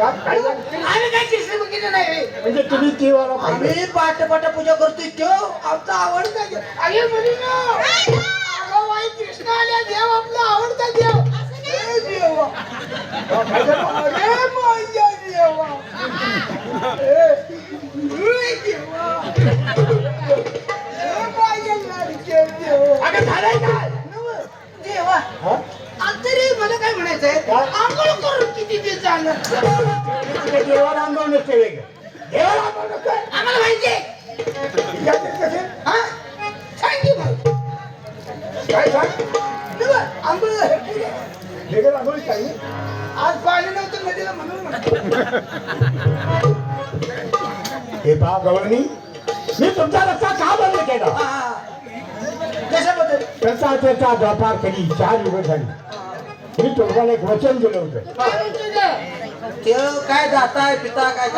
आम्ही काय कृष्ण बघितलं नाही म्हणजे तुम्ही ती वाला आम्ही पाठ पाठ पूजा करतोय तो आमचा आवडता देव. अरे कृष्ण आल्या देव आपला आवडता देव. देवा. अरे माझ्या देवा. म्हणायचंय? काय? आंघोळ करून किती दिवस झालं देवाला अंगावर नसते वेगळं देवाला. आम्हाला हा? सांग की काय सांग? आंघोळ आज पाणी नव्हतं नदीला म्हणून म्हणतो. हे पहा गवळणी मी तुमचा रस्ता का बंद केला. कशाबद्दल? त्याचा त्याचा व्यापार कधी? चार दिवस झाली. मी तुम्हाला एक वचन दिलं होतं. ते काय जाताय पिता काय